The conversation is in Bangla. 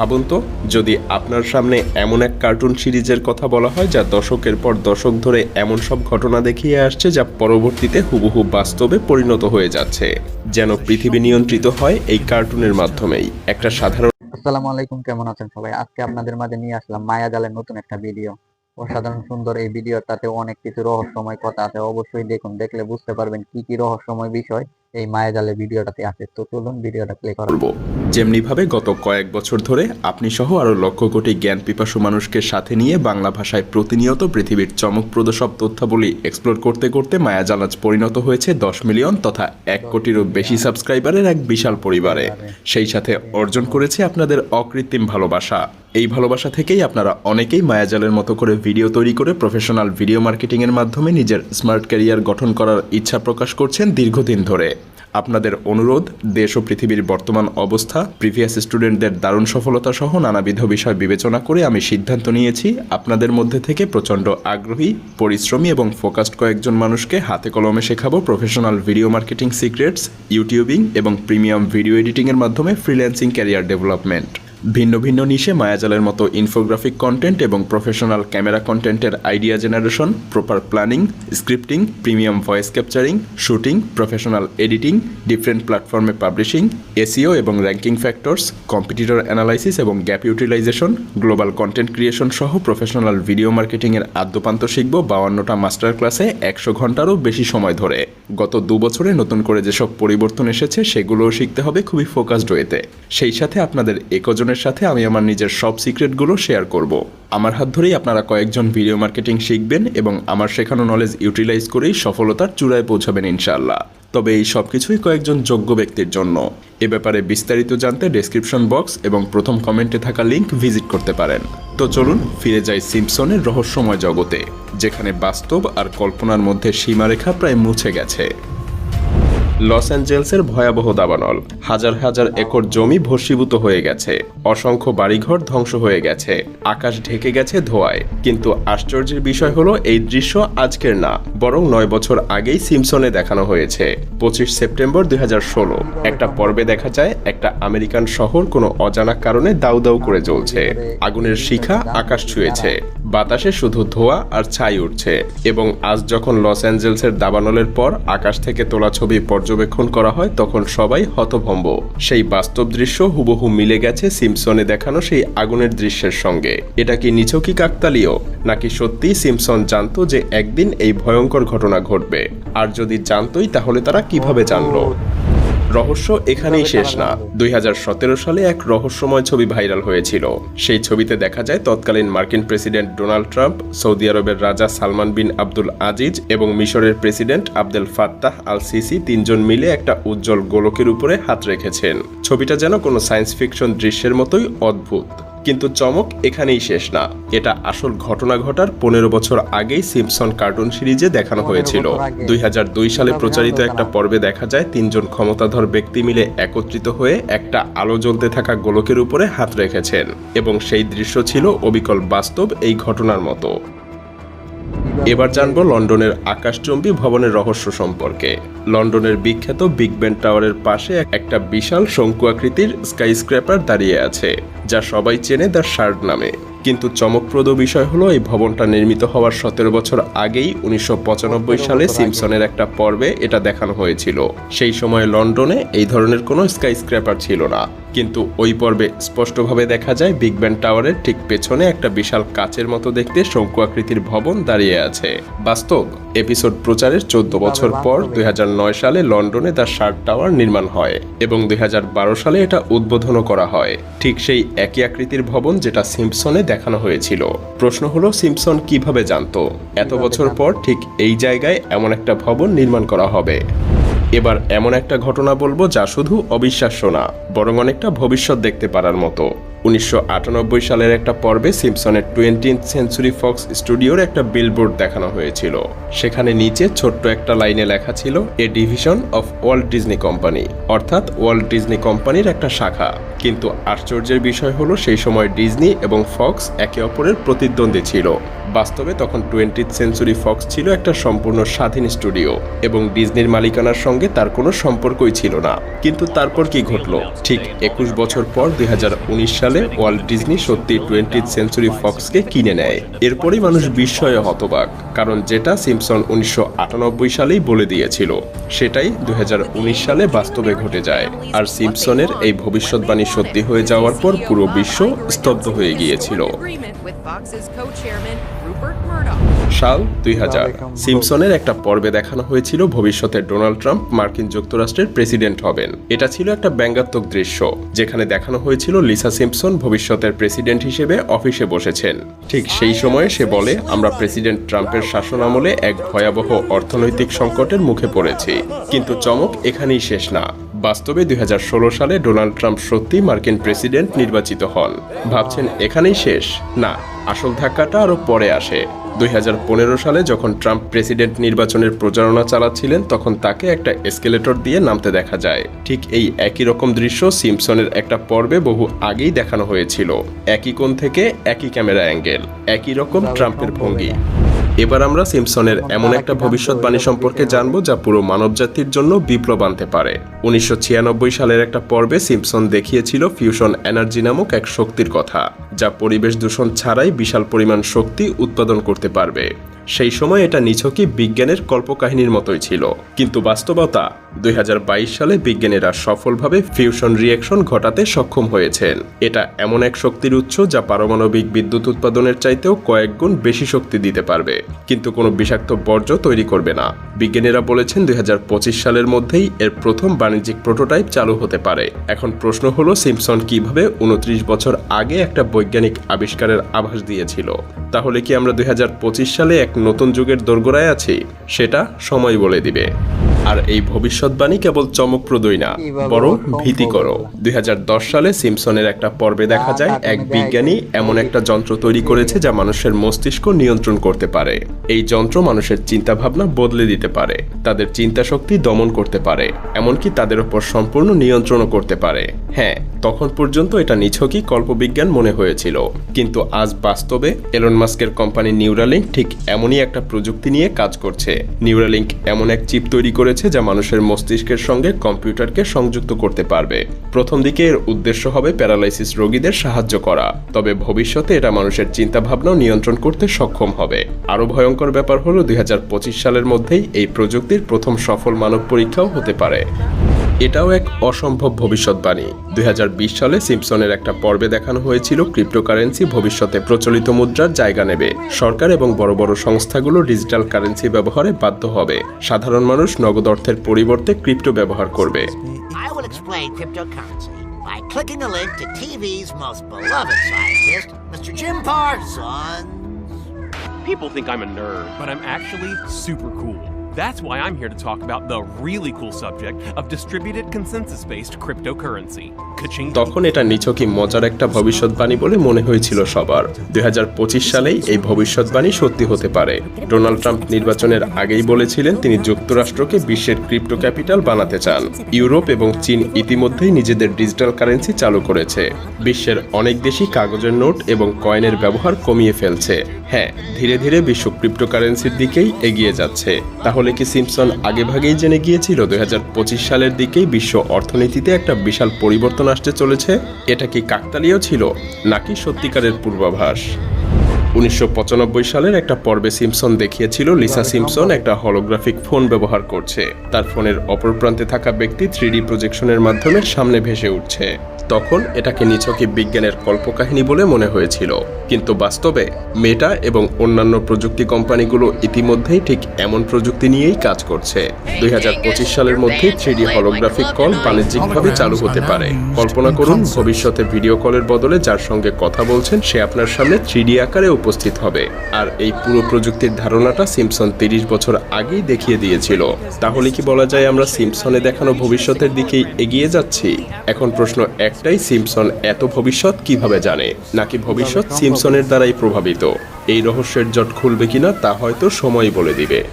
ভাবুন তো, যদি আপনার সামনে এমন এক কার্টুন সিরিজের কথা বলা হয় যা দশকের পর দশক ধরে এমন সব ঘটনা দেখিয়ে আসছে যা পরবর্তীতে হুবহু বাস্তবে পরিণত হয়ে যাচ্ছে। যেন পৃথিবী নিয়ন্ত্রিত হয় এই কার্টুনের মাধ্যমেই। একটা সাধারণ আসসালামু আলাইকুম, কেমন আছেন সবাই? আজকে আপনাদের মাঝে নিয়ে আসলাম মায়া জালের নতুন একটা ভিডিও অসাধারণ সুন্দর এই ভিডিওটাতে অনেক কিছু রহস্যময় কথা আছে। অবশ্যই দেখুন দেখলে বুঝতে পারবেন কি কি রহস্যময় বিষয় এই মায়াজালের ভিডিওটাতে আছে। তো চলুন ভিডিওটা প্লে করা করব যেমনিভাবে গত কয়েক বছর ধরে আপনি সহ আরও লক্ষ কোটি জ্ঞান পিপাসু মানুষকে সাথে নিয়ে বাংলা ভাষায় প্রতিনিয়ত পৃথিবীর চমকপ্রদ সব তথ্যাবলী এক্সপ্লোর করতে করতে মায়াজাল আজ পরিণত হয়েছে দশ মিলিয়ন তথা এক কোটিরও বেশি সাবস্ক্রাইবারের এক বিশাল পরিবারে। সেই সাথে অর্জন করেছে আপনাদের অকৃত্রিম ভালোবাসা। এই ভালোবাসা থেকেই আপনারা অনেকেই মায়াজালের মতো করে ভিডিও তৈরি করে প্রফেশনাল ভিডিও মার্কেটিংয়ের মাধ্যমে নিজের স্মার্ট ক্যারিয়ার গঠন করার ইচ্ছা প্রকাশ করছেন দীর্ঘদিন ধরে। আপনাদের অনুরোধ, দেশ ও পৃথিবীর বর্তমান অবস্থা প্রিভিয়াস স্টুডেন্টদের দারুণ সফলতা সহ নানাবিধ বিষয় বিবেচনা করে আমি সিদ্ধান্ত নিয়েছি আপনাদের মধ্যে থেকে প্রচণ্ড আগ্রহী, পরিশ্রমী এবং ফোকাসড কয়েকজন মানুষকে হাতে কলমে শেখাবো professional video marketing secrets YouTubing এবং প্রিমিয়াম ভিডিও এডিটিংয়ের মাধ্যমে ফ্রিল্যান্সিং ক্যারিয়ার ডেভেলপমেন্ট ভিন্ন ভিন্ন নিশে মায়াজালের মতো ইনফোগ্রাফিক কন্টেন্ট এবং প্রফেশনাল ক্যামেরা কন্টেন্টের idea generation proper planning scripting premium voice capturing shooting professional editing different প্ল্যাটফর্মে পাবলিশিং এসিও এবং র্যাঙ্কিং ফ্যাক্টরস কম্পিটিটর অ্যানালাইসিস এবং gap utilisation global content creation সহ প্রফেশনাল ভিডিও মার্কেটিংয়ের আদ্যপান্ত শিখব বাউান্নটা মাস্টার ক্লাসে একশো ঘন্টারও বেশি সময় ধরে। গত দু বছরে নতুন করে যেসব পরিবর্তন এসেছে, সেগুলোও শিখতে হবে খুবই ফোকাসড ওয়েতে সেই সাথে আপনাদের একজনের সাথে আমি আমার নিজের সব সিক্রেটগুলো শেয়ার করব। আমার হাত ধরেই আপনারা কয়েকজন ভিডিও মার্কেটিং শিখবেন এবং আমার শেখানো নলেজ ইউটিলাইজ করেই সফলতার চূড়ায় পৌঁছাবেন ইনশাল্লাহ তবে এই সব কিছুই কয়েকজন যোগ্য ব্যক্তির জন্য। এ ব্যাপারে বিস্তারিত জানতে ডেসক্রিপশন বক্স এবং প্রথম কমেন্টে থাকা লিংক ভিজিট করতে পারেন। তো চলুন ফিরে যাই সিম্পসনের রহস্যময় জগতে, যেখানে বাস্তব আর কল্পনার মধ্যে সীমারেখা প্রায় মুছে গেছে। লস অ্যাঞ্জেলসের ভয়াবহ দাবানল। হাজার হাজার একর জমি ভস্মীভূত হয়ে গেছে। অসংখ্য বাড়িঘর ধ্বংস হয়ে গেছে। আকাশ ঢেকে গেছে ধোয়ায়। কিন্তু আশ্চর্যের বিষয় হলো, এই দৃশ্য আজকের না, বরং নয় বছর আগেই সিমসনে দেখানো হয়েছে। পঁচিশ সেপ্টেম্বর দুই হাজার ষোলো। একটা পর্বে দেখা যায়, একটা আমেরিকান শহর কোনো অজানা কারণে দাউ দাউ করে জ্বলছে। আগুনের শিখা আকাশ ছুঁয়েছে। বাতাসে শুধু ধোঁয়া আর ছাই উঠছে। এবং আজ যখন লস অ্যাঞ্জেলসের দাবানলের পর আকাশ থেকে তোলা ছবি পর্যবেক্ষণ করা হয়, তখন সবাই হতভম্ব। সেই বাস্তব দৃশ্য হুবহু মিলে গেছে সিমসনে দেখানো সেই আগুনের দৃশ্যের সঙ্গে। এটা কি নিছকি কাকতালীয়? নাকি সত্যি সিমসন জানতো যে একদিন এই ভয়ঙ্কর ঘটনা ঘটবে? আর যদি জানতোই, তাহলে তারা কীভাবে জানলো? রহস্য এখানেই শেষ না। দুই হাজার সতেরো সালে এক রহস্যময় ছবি ভাইরাল হয়েছিল। সেই ছবিতে দেখা যায়, তৎকালীন মার্কিন প্রেসিডেন্ট ডোনাল্ড ট্রাম্প, সৌদি আরবের রাজা সালমান বিন আব্দুল আজিজ এবং মিশরের president Abdul Fattah al Sisi তিনজন মিলে একটা উজ্জ্বল গোলকের উপরে হাত রেখেছেন। ছবিটা যেন কোনো সায়েন্স ফিকশন দৃশ্যের মতোই অদ্ভুত। কিন্তু চমক এখানেই শেষ না। এটা আসল ঘটনা ঘটার পনেরো বছর আগেই সিমসন কার্টুন সিরিজে দেখানো হয়েছিল। দুই হাজার দুই সালে প্রচারিত একটা পর্বে দেখা যায় তিনজন ক্ষমতাধর ব্যক্তি মিলে একত্রিত হয়ে একটা আলো জ্বলতে থাকা গোলকের উপরে হাত রেখেছেন। এবং সেই দৃশ্য ছিল অবিকল বাস্তব এই ঘটনার মতো। এবার জানব লন্ডনের আকাশচম্বী ভবনের রহস্য সম্পর্কে। লন্ডনের বিখ্যাত বিগ ব্যান টাওয়ারের পাশে একটা বিশাল শঙ্কু আকৃতির স্কাই স্ক্র্যাপার দাঁড়িয়ে আছে, যা সবাই চেনে দ্য শার্ট নামে। কিন্তু চমকপ্রদ বিষয় হলো এই ভবনটা নির্মিত হওয়ার সতেরো বছর আগেই উনিশশো পঁচানব্বই সালে সিমসনের একটা পর্বে এটা দেখানো হয়েছিল। সেই সময় লন্ডনে এই ধরনের কোনো স্ক্র্যাপার ছিল না। কিন্তু ওই পর্বে স্পষ্টভাবে দেখা যায় বিগ ব্যান টাওয়ারের ঠিক পেছনে একটা বিশাল কাচের মতো দেখতে শঙ্কু আকৃতির ভবন দাঁড়িয়ে আছে। বাস্তব এপিসোড প্রচারের চোদ্দ বছর পর দুই হাজার নয় সালে লন্ডনে তার শার্ট টাওয়ার নির্মাণ হয় এবং দুই হাজার বারো সালে এটা উদ্বোধনও করা হয়। ঠিক সেই একই আকৃতির ভবন যেটা সিম্পসনে দেখানো হয়েছিল। প্রশ্ন হলো সিম্পসন কীভাবে জানতো? এত বছর পর ঠিক এই জায়গায় এমন একটা ভবন নির্মাণ করা হবে। এবার এমন একটা ঘটনা বলব যা শুধু অবিশ্বাস্য না বরং অনেকটা ভবিষ্যৎ দেখতে পারার মতো। উনিশশো আটানব্বই সালের একটা পর্বে সিমসনের টোয়েন্টি সেঞ্চুরি ফক্স স্টুডিওর একটা বিলবোর্ড দেখানো হয়েছিল। সেখানে নিচে ছোট্ট একটা লাইনে লেখা ছিল a division of Walt Disney company অর্থাৎ ওয়ার্ল্ড ডিজনি কোম্পানির একটা শাখা। কিন্তু আশ্চর্যের বিষয় হলো, সেই সময় ডিজনি এবং ফক্স একে অপরের প্রতিদ্বন্দ্বী ছিল। বাস্তবে তখন টোয়েন্টি সেঞ্চুরি ফক্স ছিল একটা সম্পূর্ণ স্বাধীন স্টুডিও এবং ডিজনির মালিকানার সঙ্গে তার কোনো সম্পর্কই ছিল না। কিন্তু তারপর কি ঘটলো? ঠিক একুশ বছর পর দুই সালে ওয়ার্ল্ড ডিজনি সত্যি টোয়েন্টি সেঞ্চুরি ফক্সকে কিনে নেয়। এরপরই মানুষ বিস্ময়ে হতবাক, কারণ যেটা সিমসন উনিশশো আটানব্বই সালেই বলে দিয়েছিল, সেটাই দু হাজার উনিশ সালে বাস্তবে ঘটে যায়। আর সিমসনের এই ভবিষ্যৎবাণী সত্যি হয়ে যাওয়ার পর পুরো বিশ্ব স্তব্ধ হয়ে গিয়েছিল। সাল দুই হাজার। সিমসনের একটা পর্বে দেখানো হয়েছিল ভবিষ্যতে ডোনাল্ড ট্রাম্প মার্কিন যুক্তরাষ্ট্রের প্রেসিডেন্ট হবেন। এটা ছিল একটা ব্যঙ্গাত্মক দৃশ্য যেখানে দেখানো হয়েছিল লিসা সিমসন ভবিষ্যতের প্রেসিডেন্ট হিসেবে অফিসে বসেছেন। ঠিক সেই সময়ে সে বলে আমরা প্রেসিডেন্ট ট্রাম্পের শাসন আমলে এক ভয়াবহ অর্থনৈতিক সংকটের মুখে পড়েছি। কিন্তু চমক এখানেই শেষ না। বাস্তবে দুই হাজার ষোলো সালে ডোনাল্ড ট্রাম্প সত্যি মার্কিন প্রেসিডেন্ট নির্বাচিত হন। ভাবছেন এখানেই শেষ? না আসল ধাক্কাটা আরও পরে আসে। দুই হাজার পনেরো সালে যখন ট্রাম্প প্রেসিডেন্ট নির্বাচনের প্রচারণা চালাচ্ছিলেন, তখন তাকে একটা এসকেলেটর দিয়ে নামতে দেখা যায়। ঠিক এই একই রকম দৃশ্য সিমসনের একটা পর্বে বহু আগেই দেখানো হয়েছিল। একই কোণ থেকে একই ক্যামেরা অ্যাঙ্গেল, একই রকম ট্রাম্পের ভঙ্গি। এবার আমরা সিমসনের এমন একটা ভবিষ্যৎবাণী সম্পর্কে জানব যা পুরো মানবজাতির জন্য বিপ্লব আনতে পারে। উনিশশো ছিয়ানব্বই সালের একটা পর্বে সিমসন দেখিয়েছিল ফিউশন এনার্জি নামক এক শক্তির কথা, যা পরিবেশ দূষণ ছাড়াই বিশাল পরিমাণ শক্তি উৎপাদন করতে পারবে। সেই সময় এটা নিছকই বিজ্ঞানের কল্পকাহিনীর মতোই ছিল। কিন্তু বাস্তবতা দু হাজার বাইশ সালে বিজ্ঞানীরা সফলভাবে ফিউশন রিয়েকশন ঘটাতে সক্ষম হয়েছেন। এটা এমন এক শক্তির উৎস যা পারমাণবিক বিদ্যুৎ উৎপাদনের চাইতেও কয়েক গুণ বেশি শক্তি দিতে পারবে। কিন্তু কোনো বিষাক্ত বর্জ্য তৈরি করবে না। বিজ্ঞানীরা বলেছেন দুই হাজার পঁচিশ সালের মধ্যেই এর প্রথম বাণিজ্যিক প্রোটোটাইপ চালু হতে পারে। এখন প্রশ্ন হলো, সিমসন কীভাবে উনত্রিশ বছর আগে একটা বৈজ্ঞানিক আবিষ্কারের আভাস দিয়েছিল? তাহলে কি আমরা দুই হাজার পঁচিশ সালে এক নতুন যুগের দোরগোড়ায় আছি সেটা সময় বলে দিবে। আর এই ভবিষ্যৎবাণী কেবল চমকপ্রদই না বরং ভীতিকর দুই সালে সিমসনের একটা পর্বে দেখা যায় এক বিজ্ঞানী এমন একটা যন্ত্র তৈরি করেছে যা মানুষের মস্তিষ্ক নিয়ন্ত্রণ করতে পারে। এই যন্ত্র মানুষের চিন্তাভাবনা বদলে দিতে পারে তাদের চিন্তা শক্তি দমন করতে পারে এমনকি তাদের উপর সম্পূর্ণ নিয়ন্ত্রণও করতে পারে। হ্যাঁ তখন পর্যন্ত এটা নিছকই কল্পবিজ্ঞান মনে হয়েছিল। কিন্তু আজ বাস্তবে এলন মাস্কের কোম্পানি নিউরালিঙ্ক ঠিক এমনই একটা প্রযুক্তি নিয়ে কাজ করছে। নিউরালিঙ্ক এমন এক চিপ তৈরি করেছে যা মানুষের মস্তিষ্কের সঙ্গে কম্পিউটারকে সংযুক্ত করতে পারবে। প্রথম দিকে এর উদ্দেশ্য হবে প্যারালাইসিস রোগীদের সাহায্য করা। তবে ভবিষ্যতে এটা মানুষের চিন্তাভাবনাও নিয়ন্ত্রণ করতে সক্ষম হবে। আরও ভয়ঙ্কর ব্যাপার হলো দুই হাজার পঁচিশ সালের মধ্যেই এই প্রযুক্তির প্রথম সফল মানব পরীক্ষাও হতে পারে। এটাও এক অসম্ভব ভবিষ্যৎবাণী দুই সালে সিমসনের একটা পর্বে দেখানো হয়েছিল ক্রিপ্টোকারেন্সি ভবিষ্যতে প্রচলিত মুদ্রার জায়গা নেবে সরকার এবং বড় বড় সংস্থাগুলো ডিজিটাল কারেন্সি ব্যবহারে বাধ্য হবে সাধারণ মানুষ নগদ অর্থের পরিবর্তে ক্রিপ্টো ব্যবহার করবে I will explain cryptocurrency by clicking the link to TV's most beloved scientist, Mr. Jim Parsons. People think I'm a nerd, but I'm actually super cool. That's why I'm here to talk about the really cool subject of distributed consensus based cryptocurrency. তখন এটা নিছকই মজার একটা ভবিষ্যৎবাণী বলে মনে হয়েছিল সবার। দুই সালেই এই ভবিষ্যৎবাণী সত্যি হতে পারে। ডোনাল্ড ট্রাম্প নির্বাচনের আগেই বলেছিলেন তিনি যুক্তরাষ্ট্রকে বিশ্বের ক্রিপ্টো ক্যাপিটাল বানাতে চান। ইউরোপ এবং চীন ইতিমধ্যেই নিজেদের ডিজিটাল কারেন্সি চালু করেছে। বিশ্বের অনেক দেশই কাগজের নোট এবং কয়েনের ব্যবহার কমিয়ে ফেলছে। হ্যাঁ ধীরে ধীরে বিশ্ব ক্রিপ্টোকারেন্সির দিকেই এগিয়ে যাচ্ছে। তাহলে কি সিমসন আগেভাগেই জেনে গিয়েছিল দুই সালের দিকেই বিশ্ব অর্থনীতিতে একটা বিশাল পরিবর্তন আসতে চলেছে? এটা কি কাকতালীয় ছিল, নাকি সত্যিকারের পূর্বাভাস? উনিশশো পঁচানব্বই সালের একটা পর্বে সিমসন দেখিয়েছিল লিসা সিমসন একটা হলোগ্রাফিক ফোন ব্যবহার করছে। তার ফোনের অপর প্রান্তে থাকা ব্যক্তি থ্রিডি প্রজেকশনের মাধ্যমে সামনে ভেসে উঠছে। তখন এটাকে নিছকই বিজ্ঞানের কল্পকাহিনী বলে মনে হয়েছিল। কিন্তু বাস্তবে মেটা এবং অন্যান্য প্রযুক্তি কোম্পানিগুলো ইতিমধ্যেই ঠিক এমন প্রযুক্তি নিয়েই কাজ করছে। দুই হাজার পঁচিশ সালের মধ্যে থ্রিডি হলোগ্রাফিক কল বাণিজ্যিকভাবে চালু হতে পারে। কল্পনা করুন, ভবিষ্যতে ভিডিও কলের বদলে যার সঙ্গে কথা বলছেন সে আপনার সামনে থ্রিডি আকারে উপস্থিত হবে। আর এই পুরো প্রযুক্তির ধারণাটা সিমসন তিরিশ বছর আগেই দেখিয়ে দিয়েছিল। তাহলে কি বলা যায় আমরা সিমসনে দেখানো ভবিষ্যতের দিকেই এগিয়ে যাচ্ছি? এখন প্রশ্ন একটাই সিমসন এত ভবিষ্যৎ কীভাবে জানে? নাকি ভবিষ্যৎ সিমসনের দ্বারাই প্রভাবিত? এই রহস্যের জট খুলবে কিনা তা হয়তো সময় বলে দিবে।